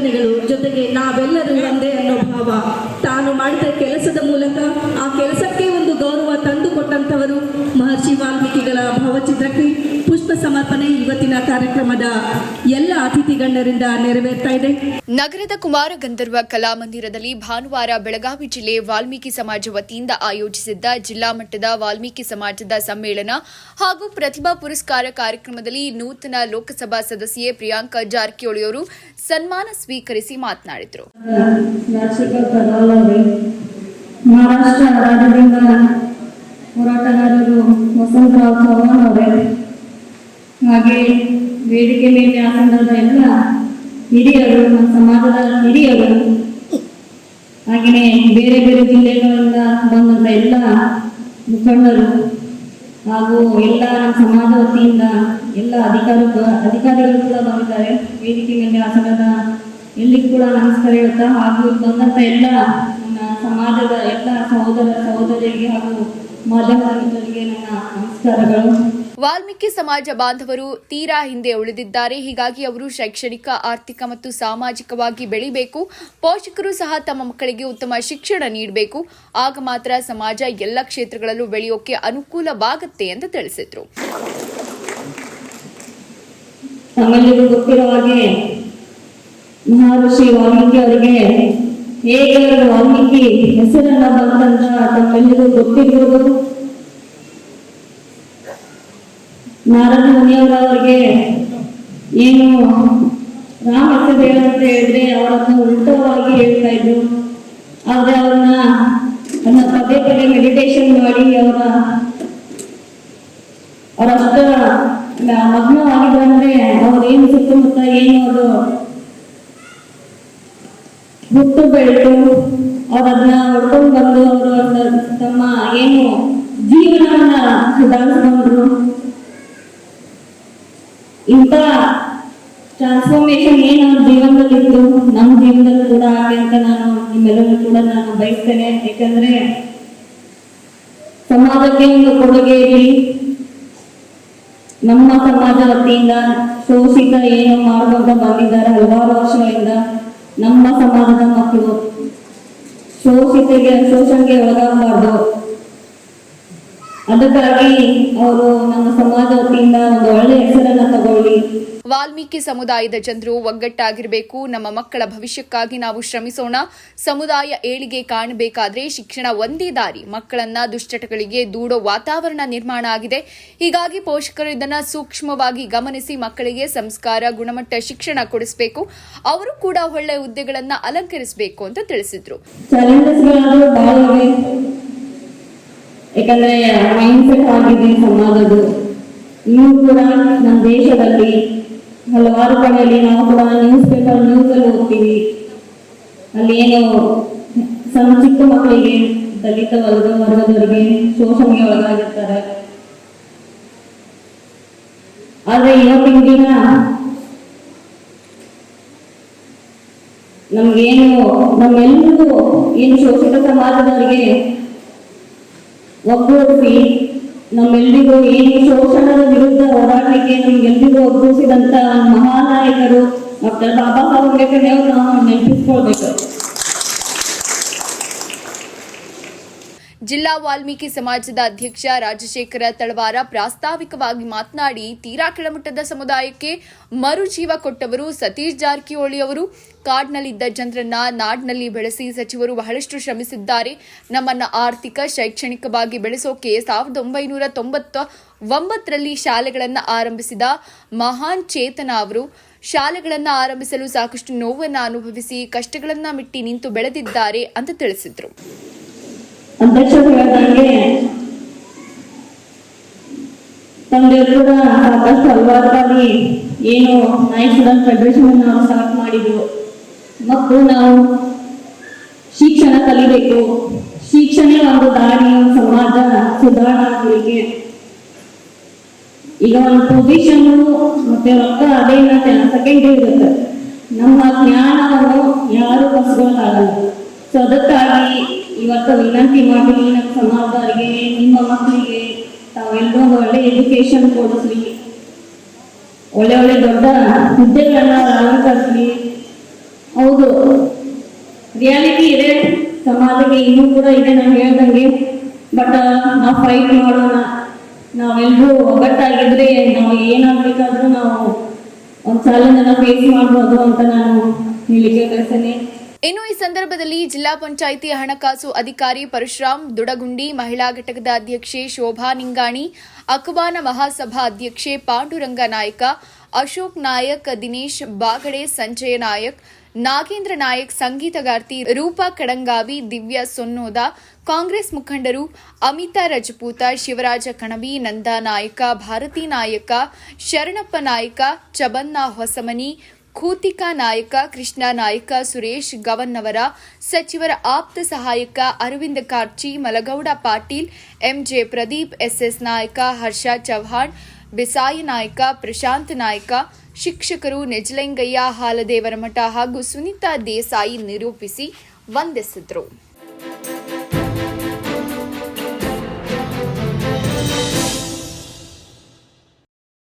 ಚಿಂತನೆಗಳು ಜೊತೆಗೆ ನಾವೆಲ್ಲರೂ ಒಂದೇ ಅನ್ನೋ ಭಾವ ತಾನು ಮಾಡಿದ ಕೆಲಸದ ಮೂಲಕ ಆ ಕೆಲಸಕ್ಕೆ ಕಾರ್ಯಕ್ರಮದ ಎಲ್ಲ ಅತಿಥಿ ಗಣ್ಯರಿಂದ ನೆರವೇರ್ತಾ ಇದೆ. ನಗರದ ಕುಮಾರ ಗಂಧರ್ವ ಕಲಾಮಂದಿರದಲ್ಲಿ ಭಾನುವಾರ ಬೆಳಗಾವಿ ಜಿಲ್ಲೆ ವಾಲ್ಮೀಕಿ ಸಮಾಜ ವತಿಯಿಂದ ಆಯೋಜಿಸಿದ್ದ ಜಿಲ್ಲಾ ಮಟ್ಟದ ವಾಲ್ಮೀಕಿ ಸಮಾಜದ ಸಮ್ಮೇಳನ ಹಾಗೂ ಪ್ರತಿಭಾ ಪುರಸ್ಕಾರ ಕಾರ್ಯಕ್ರಮದಲ್ಲಿ ನೂತನ ಲೋಕಸಭಾ ಸದಸ್ಯೆ ಪ್ರಿಯಾಂಕಾ ಜಾರಕಿಹೊಳಿಯವರು ಸನ್ಮಾನ ಸ್ವೀಕರಿಸಿ ಮಾತನಾಡಿದರು. ರಾಜಶೇಖರ್ ಕರಾಲ್ ಅವರೇ ಮಹಾರಾಷ್ಟ್ರ ರಾಜ್ಯದಿಂದ ಹೋರಾಟಗಾರರು ವಸಂತರಾವ್ ಚವ್ಹಾಣ್ ಅವರೇ ಹಾಗೆ ವೇದಿಕೆ ಮೇಲೆ ಆಸನದ ಎಲ್ಲ ಹಿರಿಯರು ನಮ್ಮ ಸಮಾಜದ ಹಿರಿಯರು, ಹಾಗೆಯೇ ಬೇರೆ ಬೇರೆ ಜಿಲ್ಲೆಗಳಿಂದ ಬಂದಂತ ಎಲ್ಲ ಮುಖಂಡರು ಹಾಗೂ ಎಲ್ಲ ನಮ್ಮ ಸಮಾಜ ವತಿಯಿಂದ ಎಲ್ಲ ಅಧಿಕಾರ ಅಧಿಕಾರಿಗಳು ಕೂಡ ಬಂದಿದ್ದಾರೆ. ವೇದಿಕೆ ಮೇಲೆ ಆಸನದ ಎಲ್ಲಿ ಕೂಡ ನಮಸ್ಕಾರ ಹೇಳ್ತಾ ಹಾಗೂ ಬಂದಂತ ಎಲ್ಲ ಸಮಾಜದ ಎಲ್ಲ ಸಹೋದರ ಸಹೋದರಿಗೆ ಹಾಗೂ ಮಾಧ್ಯಮ ಮಿತ್ರರಿಗೆ ನನ್ನ ನಮಸ್ಕಾರಗಳು. ವಾಲ್ಮೀಕಿ ಸಮಾಜ ಬಾಂಧವರು ತೀರಾ ಹಿಂದೆ ಉಳಿದಿದ್ದಾರೆ. ಹೀಗಾಗಿ ಅವರು ಶೈಕ್ಷಣಿಕ, ಆರ್ಥಿಕ ಮತ್ತು ಸಾಮಾಜಿಕವಾಗಿ ಬೆಳಿಬೇಕು. ಪೋಷಕರು ಸಹ ತಮ್ಮ ಮಕ್ಕಳಿಗೆ ಉತ್ತಮ ಶಿಕ್ಷಣ ನೀಡಬೇಕು. ಆಗ ಮಾತ್ರ ಸಮಾಜ ಎಲ್ಲ ಕ್ಷೇತ್ರಗಳಲ್ಲೂ ಬೆಳೆಯೋಕೆ ಅನುಕೂಲವಾಗುತ್ತೆ ಅಂತ ತಿಳಿಸಿದ್ರು. ಮಹರ್ಷಿ ವಾಲ್ಮೀಕಿ ಅವರಿಗೆ ಹೇಗೆ ವಾಲ್ಮೀಕಿ ಹೆಸರನ್ನ ಬಂತಂತ ತಮ್ಮೆಲ್ಲರಿಗೂ ಗೊತ್ತಿರ್ಬೋದು. ನಾರದ ಮುನಿಯವರವರಿಗೆ ಏನು ರಾಮ ಅಂತ ಹೇಳಿದ್ರೆ ಅವರನ್ನು ಉಲ್ಟವಾಗಿ ಹೇಳ್ತಾ ಇದ್ರು. ಆದ್ರೆ ಅವ್ರನ್ನ ಅದನ್ನ ಪದೇ ಪದೇ ಮೆಡಿಟೇಷನ್ ಮಾಡಿ ಅವರ ಅವರಷ್ಟ ಮಗ್ನವಾಗಿದ್ರಂದ್ರೆ ಅವ್ರು ಏನು ಸುತ್ತಮುತ್ತ ಏನು ಅವರು ಹುಟ್ಟು ಬೆಳೆದು ಅವ್ರು ಅದನ್ನ ಹೊಡ್ಕೊಂಡು ಟ್ರಾನ್ಸ್ಫಾರ್ಮೇಶನ್ ಏನು ಜೀವನದಲ್ಲಿ ಇತ್ತು ನಮ್ಮ ಜೀವನದಲ್ಲಿ ಕೂಡ ಆಗಲಿ ಅಂತ ನಾನು ನಿಮ್ಮೆಲ್ಲರೂ ಕೂಡ ನಾನು ಬಯಸ್ತೇನೆ. ಯಾಕಂದ್ರೆ ಸಮಾಜಕ್ಕೆ ಒಂದು ಕೊಡುಗೆ ಇರಲಿ. ನಮ್ಮ ಸಮಾಜ ವತಿಯಿಂದ ಶೋಷಿತ ಏನು ಮಾಡ್ಕೊಂತ ಬಂದಿದ್ದಾರೆ ಹಲವಾರು ವರ್ಷಗಳಿಂದ ನಮ್ಮ ಸಮಾಜದ ಮಕ್ಕಳು. ಶೋಷಿತೆಗೆ, ಶೋಷಣೆಗೆ ಒಳಗಾಗಬಾರ್ದು. ಅದಕ್ಕಾಗಿ ಅವರು ನಮ್ಮ ಸಮಾಜ ವತಿಯಿಂದ ಒಂದು ಒಳ್ಳೆ ಹೆಸರನ್ನ ತಗೊಳ್ಳಿ. ವಾಲ್ಮೀಕಿ ಸಮುದಾಯದ ಜನರು ಒಗ್ಗಟ್ಟಾಗಿರಬೇಕು. ನಮ್ಮ ಮಕ್ಕಳ ಭವಿಷ್ಯಕ್ಕಾಗಿ ನಾವು ಶ್ರಮಿಸೋಣ. ಸಮುದಾಯ ಏಳಿಗೆ ಕಾಣಬೇಕಾದ್ರೆ ಶಿಕ್ಷಣ ಒಂದೇ ದಾರಿ. ಮಕ್ಕಳನ್ನ ದುಶ್ಚಟಗಳಿಗೆ ದೂಡೋ ವಾತಾವರಣ ನಿರ್ಮಾಣ ಆಗಿದೆ. ಹೀಗಾಗಿ ಪೋಷಕರು ಇದನ್ನ ಸೂಕ್ಷ್ಮವಾಗಿ ಗಮನಿಸಿ ಮಕ್ಕಳಿಗೆ ಸಂಸ್ಕಾರ ಗುಣಮಟ್ಟ ಶಿಕ್ಷಣ ಕೊಡಿಸಬೇಕು. ಅವರು ಕೂಡ ಒಳ್ಳೆ ಹುದ್ದೆಗಳನ್ನ ಅಲಂಕರಿಸಬೇಕು ಅಂತ ತಿಳಿಸಿದ್ರು. ಯಾಕಂದ್ರೆ ಮೈಂಡ್ ಸೆಟ್ ಆಗಿದೆ ಸಮಾಜದ್ದು, ಇನ್ನು ಕೂಡ ನಮ್ಮ ದೇಶದಲ್ಲಿ ಹಲವಾರು ಕಡೆಯಲ್ಲಿ ನಾವು ಕೂಡ ನ್ಯೂಸ್ ಪೇಪರ್ ನ್ಯೂಸ್ ಅಲ್ಲಿ ಓದ್ತೀವಿ. ಅಲ್ಲಿ ಏನು ಸಣ್ಣ ಚಿಕ್ಕ ಮಕ್ಕಳಿಗೆ ದಲಿತ ವರ್ಗ, ವರ್ಗದವರಿಗೆ ಶೋಷಣೆಗೆ ಒಳಗಾಗಿರ್ತಾರೆ ಆದ್ರೆ ಇವತ್ತಿನ ದಿನ ನಮ್ಗೇನು, ನಮ್ಮೆಲ್ಲರಿಗೂ ಏನು ಶೋಷಿತ ಸಮಾಜದವರಿಗೆ ಒಗ್ಗೂಡಿಸಿ ನಮ್ಮೆಲ್ಲರಿಗೂ ಏನು ಶೋಷಣದ ವಿರುದ್ಧ ಹೋರಾಟಕ್ಕೆ ನಮ್ಗೆಲ್ರಿಗೂ ಒಗ್ಗೂಡಿಸಿದಂತ ಮಹಾನಾಯಕರು ಡಾಕ್ಟರ್ ಬಾಬಾ ಸಾಹೇಬ್ ಅಂಬೇಡ್ಕರ್ ನಾವು ನೆನಪಿಸ್ಕೊಳ್ಬೇಕು. ಜಿಲ್ಲಾ ವಾಲ್ಮೀಕಿ ಸಮಾಜದ ಅಧ್ಯಕ್ಷ ರಾಜಶೇಖರ ತಳವಾರ ಪ್ರಾಸ್ತಾವಿಕವಾಗಿ ಮಾತನಾಡಿ ತೀರಾ ಕೆಳಮಟ್ಟದ ಸಮುದಾಯಕ್ಕೆ ಮರುಜೀವ ಕೊಟ್ಟವರು ಸತೀಶ್ ಜಾರಕಿಹೊಳಿ ಅವರು. ಕಾಡ್ನಲ್ಲಿದ್ದ ಜನರನ್ನ ನಾಡಿನಲ್ಲಿ ಬೆಳೆಸಿ ಸಚಿವರು ಬಹಳಷ್ಟು ಶ್ರಮಿಸಿದ್ದಾರೆ. ನಮ್ಮನ್ನ ಆರ್ಥಿಕ, ಶೈಕ್ಷಣಿಕವಾಗಿ ಬೆಳೆಸೋಕೆ ಸಾವಿರದ ಒಂಬೈನೂರ ತೊಂಬತ್ತ ಒಂಬತ್ತರಲ್ಲಿ ಶಾಲೆಗಳನ್ನು ಆರಂಭಿಸಿದ ಮಹಾನ್ ಚೇತನ ಅವರು. ಶಾಲೆಗಳನ್ನು ಆರಂಭಿಸಲು ಸಾಕಷ್ಟು ನೋವನ್ನು ಅನುಭವಿಸಿ ಕಷ್ಟಗಳನ್ನು ಮಿಟ್ಟಿ ನಿಂತು ಬೆಳೆದಿದ್ದಾರೆ ಅಂತ ತಿಳಿಸಿದ್ರು. ಅಧ್ಯಕ್ಷರು ಹೇಳಿದಂಗೆ ತಂದೆ ಕೂಡ ಸಾಕಷ್ಟು ಹಲವಾರು ಏನು ಸ್ಟೂಡೆಂಟ್ ಫೆಡರೇಷನ್ ನಾವು ಸ್ಟಾರ್ಟ್ ಮಾಡಿದ್ರು. ಮಕ್ಕಳು ನಾವು ಶಿಕ್ಷಣ ಕಲಿಬೇಕು. ಶಿಕ್ಷಣ ಒಂದು ದಾರಿ ಸಮಾಜ, ಸುಧಾರಣೆ ಈಗ ಒಂದು ಪೊಸಿಷನ್ ಮತ್ತೆ ರೊಕ್ಕ ಅದೇ ಸೆಕೆಂಡ್ ಇರುತ್ತೆ ನಮ್ಮ ಜ್ಞಾನವನ್ನು ಯಾರು ಕಸ್ಕೊಳ್ಳೋಕ್ಕಾಗಲ್ಲ ಸೊ ಅದಕ್ಕಾಗಿ ಇವತ್ತು ವಿನಂತಿ ಮಾಡಿ ನಮ್ಮ ಸಮಾಜದವರಿಗೆ ನಿಮ್ಮ ಮಕ್ಕಳಿಗೆ ತಾವೆಲ್ಲರೂ ಒಳ್ಳೆ ಎಜುಕೇಶನ್ ಕೊಡಿಸ್ರಿ. ಒಳ್ಳೆ ಒಳ್ಳೆ ದೊಡ್ಡ ಹುದ್ದೆಗಳನ್ನ ಅಲಂಕರಿಸ್ರಿ ಹೌದು ರಿಯಾಲಿಟಿ ಇದೆ. ಸಮಾಜಕ್ಕೆ ಇನ್ನೂ ಕೂಡ ಇದೆ ನಾನು ಹೇಳ್ದಂಗೆ. ಬಟ್ ನಾವು ಫೈಟ್ ಮಾಡೋಣ. ನಾವೆಲ್ಲರೂ ಒಗ್ಗಟ್ಟಾಗಿದ್ರೆ, ನಾವು ಏನಾಗಬೇಕಾದ್ರೂ ನಾವು ಒಂದು ಚಾಲೆಂಜನ್ನು ಫೇಸ್ ಮಾಡ್ಬೋದು ಅಂತ ನಾನು ಹೇಳಿಕೆ ಬಯಸ್ತೇನೆ ಇನ್ನು ಈ ಸಂದರ್ಭದಲ್ಲಿ ಜಿಲ್ಲಾ ಪಂಚಾಯಿತಿ ಹಣಕಾಸು ಅಧಿಕಾರಿ ಪರಶುರಾಮ್ ದುಡಗುಂಡಿ, ಮಹಿಳಾ ಘಟಕದ ಅಧ್ಯಕ್ಷೆ ಶೋಭಾ ನಿಂಗಾಣಿ, ಅಕಬಾನ ಮಹಾಸಭಾ ಅಧ್ಯಕ್ಷೆ ಪಾಂಡುರಂಗ ನಾಯಕ, ಅಶೋಕ್ ನಾಯಕ್, ದಿನೇಶ್ ಬಾಗಡೆ, ಸಂಜಯ ನಾಯಕ್, ನಾಗೇಂದ್ರ ನಾಯಕ್, ಸಂಗೀತಗಾರ್ತಿ ರೂಪಾ ಕಡಂಗಾವಿ, ದಿವ್ಯಾ ಸೊನ್ನೋದ, ಕಾಂಗ್ರೆಸ್ ಮುಖಂಡರು ಅಮಿತಾ ರಜಪೂತ, ಶಿವರಾಜ ಕಣವಿ, ನಂದಾ ನಾಯಕ, ಭಾರತಿ ನಾಯಕ, ಶರಣಪ್ಪ ನಾಯಕ, ಚಬನ್ನ ಹೊಸಮನಿ ಖೂತಿಕಾ ನಾಯಕ, ಕೃಷ್ಣ ನಾಯಕ, ಸುರೇಶ್ ಗವನ್ನವರ, ಸಚಿವರ ಆಪ್ತ ಸಹಾಯಕ ಅರವಿಂದ ಕಾರ್ಚಿ, ಮಲಗೌಡ ಪಾಟೀಲ್, ಎಂಜೆ ಪ್ರದೀಪ್, ಎಸ್ಎಸ್ ನಾಯಕ, ಹರ್ಷ ಚೌಹಾಣ್ ಬಿಸಾಯಿ ನಾಯಕ, ಪ್ರಶಾಂತ್ ನಾಯಕ, ಶಿಕ್ಷಕರು ನೆಜಲಿಂಗಯ್ಯ, ಹಾಲದೇವರಮಠ ಹಾಗೂ ಸುನೀತಾ ದೇಸಾಯಿ ನಿರೂಪಿಸಿ ವಂದಿಸಿದರು.